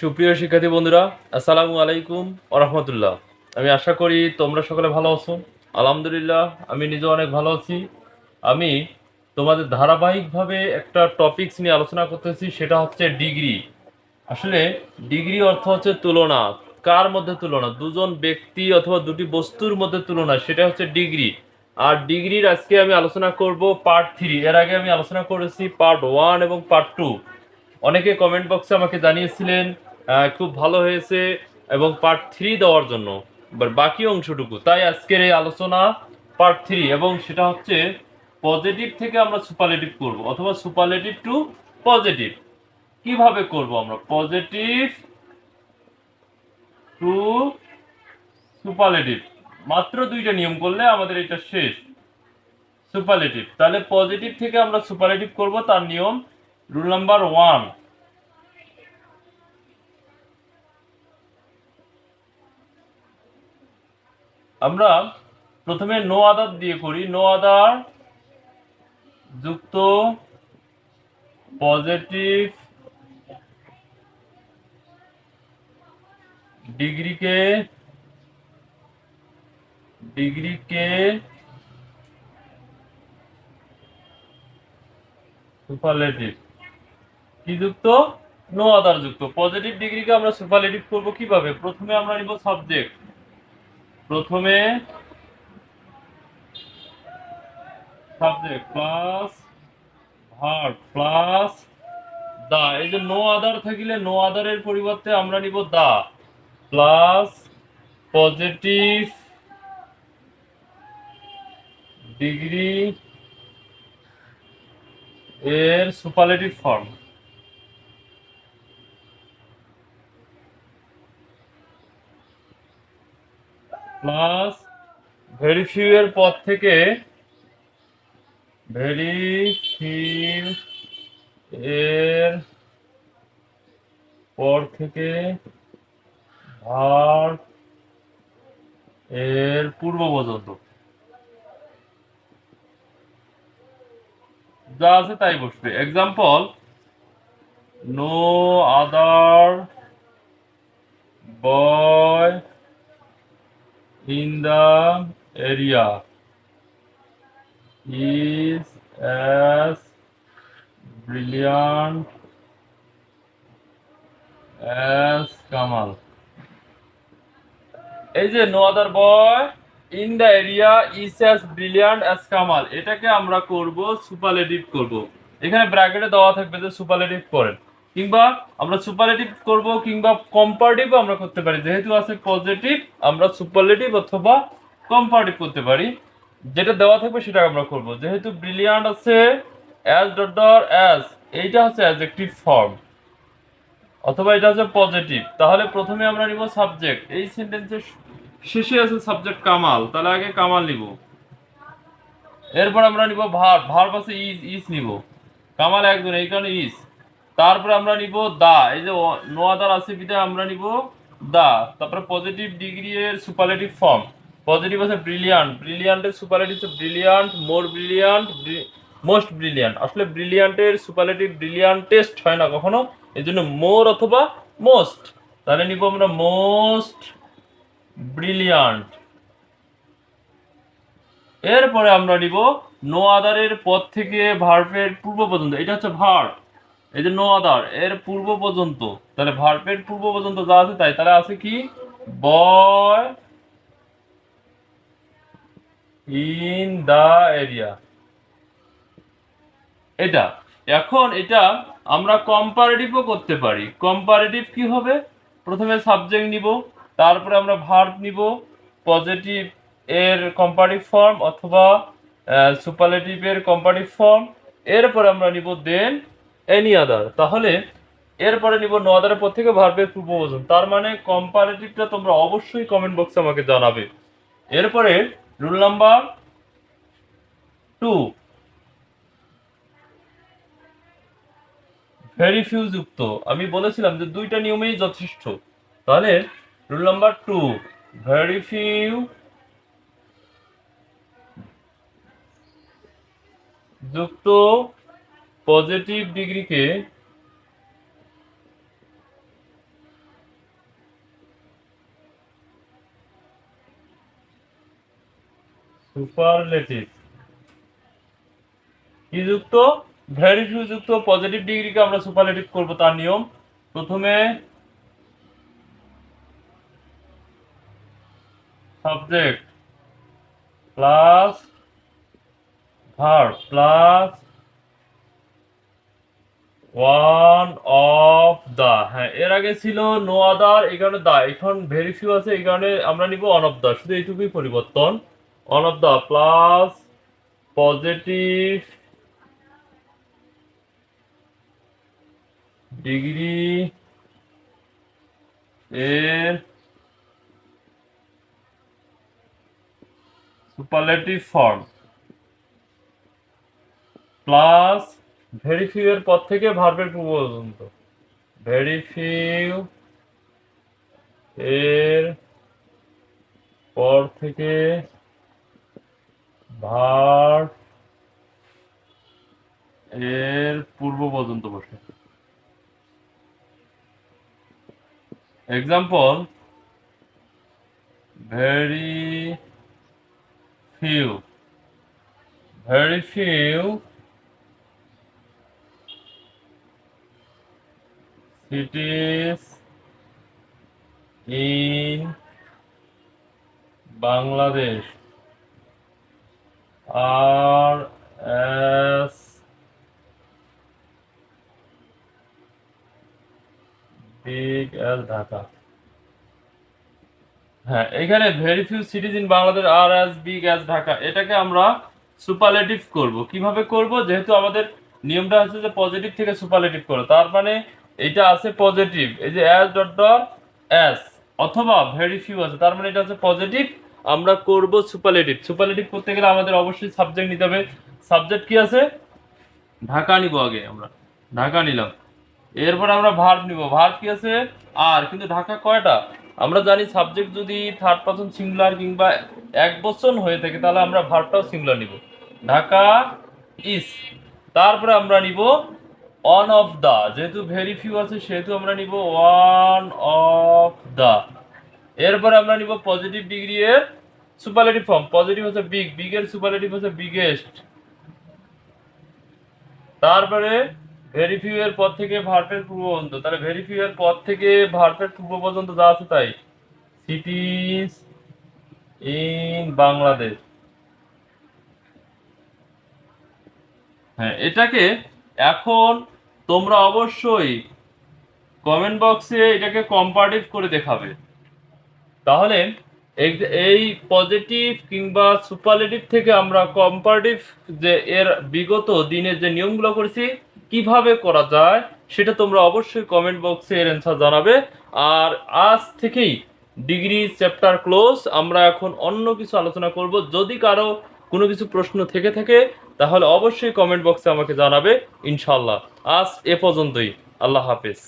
সুপ্রিয় শিক্ষার্থী বন্ধুরা, আসসালামু আলাইকুম রহমতুল্লাহ। আমি আশা করি তোমরা সকলে ভালো আছো। আলহামদুলিল্লাহ, আমি নিজে অনেক ভালো আছি। আমি তোমাদের ধারাবাহিকভাবে একটা টপিকস নিয়ে আলোচনা করতেছি, সেটা হচ্ছে ডিগ্রি। আসলে ডিগ্রি অর্থ হচ্ছে তুলনা। কার মধ্যে তুলনা? দুজন ব্যক্তি অথবা দুটি বস্তুর মধ্যে তুলনা, সেটা হচ্ছে ডিগ্রি। আর ডিগ্রির আজকে আমি আলোচনা করব পার্ট থ্রি এর আগে আমি আলোচনা করেছি পার্ট ওয়ান এবং পার্ট টু অনেকে কমেন্ট বক্সে আমাকে জানিয়েছিলেন খুব ভালো হয়েছে এবং পার্ট থ্রি দেওয়ার জন্য। এবার বাকি অংশটুকু, তাই আজকের এই আলোচনা পার্ট থ্রি এবং সেটা হচ্ছে পজিটিভ থেকে আমরা সুপারলেটিভ করব অথবা সুপারলেটিভ টু পজিটিভ কীভাবে করব আমরা? পজিটিভ টু সুপারলেটিভ মাত্র দুইটা নিয়ম করলে আমাদের এটা শেষ। সুপারলেটিভ তাহলে পজিটিভ থেকে আমরা সুপারলেটিভ করব, তার নিয়ম রুল নাম্বার ওয়ান আমরা প্রথমে নো আদার দিয়ে করি। নো আদার যুক্ত পজিটিভ ডিগ্রিকে ডিগ্রিকে সুপারলেটিভ কি যুক্ত? নো আদার যুক্ত। পজিটিভ ডিগ্রিকে আমরা সুপারলেটিভ করব কীভাবে? প্রথমে আমরা নিব সাবজেক্ট প্রথমে subject plus verb plus the এই যে নো আদার থাকিলে নো আদারের পরিবর্তে আমরা নিব দা প্লাস পজিটিভ ডিগ্রি এর সুপারলেটিভ ফর্ম প্লাস ভেরি এর পর থেকে ভেরি এর পর থেকে এর পূর্ব পর্যন্ত। যা আছে তাই বসবে। Example no other boy in the area is as brilliant as Kamal. এই যে no other boy in the area is as brilliant as Kamal এটাকে আমরা করব সুপারলেটিভ করব। এখানে ব্র্যাকেটে দেওয়া থাকবে যে সুপারলেটিভ করেন। কিংবা আমরা সুপারলেটিভ করব কিংবা কম্পারেটিভ আমরা করতে পারি। যেহেতু আছে পজিটিভ আমরা সুপারলেটিভ অথবা কম্পারেটিভ করতে পারি। যেটা দেওয়া থাকবে সেটা আমরা করব। যেহেতু ব্রিলিয়ান্ট আছে অ্যাজ ডট ডট অ্যাজ এইটা হচ্ছে অ্যাডজেক্টিভ ফর্ম অথবা এটা হচ্ছে পজিটিভ তাহলে প্রথমে আমরা নিব সাবজেক্ট এই সেন্টেন্সের শেষে আছে সাবজেক্ট কামাল। তাহলে আগে কামাল নিব। এরপর আমরা নিব ভার ভার পাশে ইজ ইজ নিব। কামাল একজন এই কারণে ইজ তারপরে আমরা নিব দা, এই যে নো আদার আছে বিধায় আমরা নিব দা, তারপরে পজিটিভ ডিগ্রি এর সুপারলেটিভ ফর্ম পজিটিভ আছে brilliant ব্রিলিয়ান্টের superlative brilliant more brilliant most brilliant আসলে ব্রিলিয়ান্টের সুপারলেটিভ ব্রিলিয়ান্টেস্ট হয় না কখনো, এই জন্য মোর অথবা মোস্ট তাহলে নিব আমরা মোস্ট ব্রিলিয়ান্ট এরপরে আমরা নিব নো আদারের পর থেকে ভার্বের পূর্ব পর্যন্ত, এটা হচ্ছে ভার্ব এই যে নো আদার এর পূর্ব পর্যন্ত, তাহলে ভার্বের পূর্ব পর্যন্ত যা আছে তাই, তাহলে আছে কি? Boy in the area. এটা, এখন এটা আমরা কম্পারেটিভও করতে পারি। কম্পারেটিভ কি হবে? প্রথমে সাবজেক্ট নিব, তারপরে আমরা ভার্ব নিব পজিটিভ এর কম্পারেটিভ ফর্ম অথবা সুপারলেটিভ এর কম্পারেটিভ ফর্ম এরপরে আমরা নিব দেন এনি আদার তাহলে এরপরে নিব নো আদারের পর থেকে ভার্বের পূর্ব পর্যন্ত তার মানে কম্পারেটিভটা তোমরা অবশ্যই কমেন্ট বক্সে আমাকে জানাবে। এরপরে rule number two very few যুক্ত। আমি বলেছিলাম যে দুইটা নিয়মেই যথেষ্ট। তাহলে rule number two very few যুক্ত পজিটিভ ডিগ্রিকে সুপারলেটিভ কি যুক্ত? ভ্যারি যুক্ত পজিটিভ ডিগ্রিকে আমরা সুপারলেটিভ করব তার নিয়ম। প্রথমে subject plus verb plus one of the হ্যাঁ এর আগে ছিল নো আদার এখানে দা এখন ভেরি ফিউ আছে, এই কারণে আমরা নিব অন অফ দা শুধু এইটুকুই পরিবর্তন। One of the plus positive degree এর superlative form plus very few এর পর থেকে ভার্বের পূর্ব পর্যন্ত। ভেরি ফিউ এর পর থেকে ভার্ব এর পূর্ব পর্যন্ত বসে। Example very few very few cities in Bangladesh. Are as big as Dhaka. হ্যাঁ এখানে very few cities in Bangladesh are as big as Dhaka এটাকে আমরা সুপারলেটিভ করব। কীভাবে করব? যেহেতু আমাদের নিয়মটা হচ্ছে যে পজিটিভ থেকে সুপারলেটিভ করো। তার মানে এটা আছে পজিটিভ এই যে অ্যাজ ডট ডট অ্যাজ অথবা ভেরি ফিউ আছে, তার মানে এটা হচ্ছে পজিটিভ আমরা করব সুপারলেটিভ সুপারলেটিভ করতে গেলে আমাদের অবশ্যই সাবজেক্ট নিতে হবে সাবজেক্ট কি আছে? ঢাকা নিব আগে আমরা, ঢাকা নিলাম, এরপর আমরা ভার্ব নিব ভার্ব কি আছে? আর কিন্তু ঢাকা কয়টা? আমরা জানি সাবজেক্ট যদি থার্ড পারসন সিঙ্গুলার কিংবা এক বচন হয়ে থাকে, তাহলে আমরা ভার্বটাও সিঙ্গুলার নিব, ঢাকা ইস তারপরে আমরা নিব অন অফ দা যেহেতু ভেরি ফিউ আছে, সেহেতু আমরা নিব ওয়ান অফ দা এরপরে আমরা নিব পজিটিভ ডিগ্রি এর সুপারলেটিভ ফর্ম পজিটিভ হচ্ছে বিগ বিগ এর সুপারলেটিভ হচ্ছে বিগেস্ট তারপরে ভেরিফিউ এর পর থেকে ভার্বের পূর্ব পর্যন্ত। তাহলে ভেরিফিউ এর পর থেকে ভার্বের পূর্ব পর্যন্ত যা আছে তাই। সিটিজ ইন বাংলাদেশ হ্যাঁ এটাকে এখন তোমরা অবশ্যই কমেন্ট বক্সে এটাকে কম্পারেটিভ করে দেখাবে। তাহলে এই- পজিটিভ কিংবা সুপারলেটিভ থেকে আমরা কম্পারেটিভ যে এর বিগত দিনের যে নিয়মগুলো করেছি, কীভাবে করা যায়, সেটা তোমরা অবশ্যই কমেন্ট বক্সে এর অ্যান্সার জানাবে। আর আজ থেকেই ডিগ্রি চ্যাপ্টার ক্লোজ আমরা এখন অন্য কিছু আলোচনা করব। যদি কারও কোনো কিছু প্রশ্ন থেকে থাকে তাহলে অবশ্যই কমেন্ট বক্সে আমাকে জানাবে ইনশাল্লাহ আজ এ পর্যন্তই। আল্লাহ হাফেজ।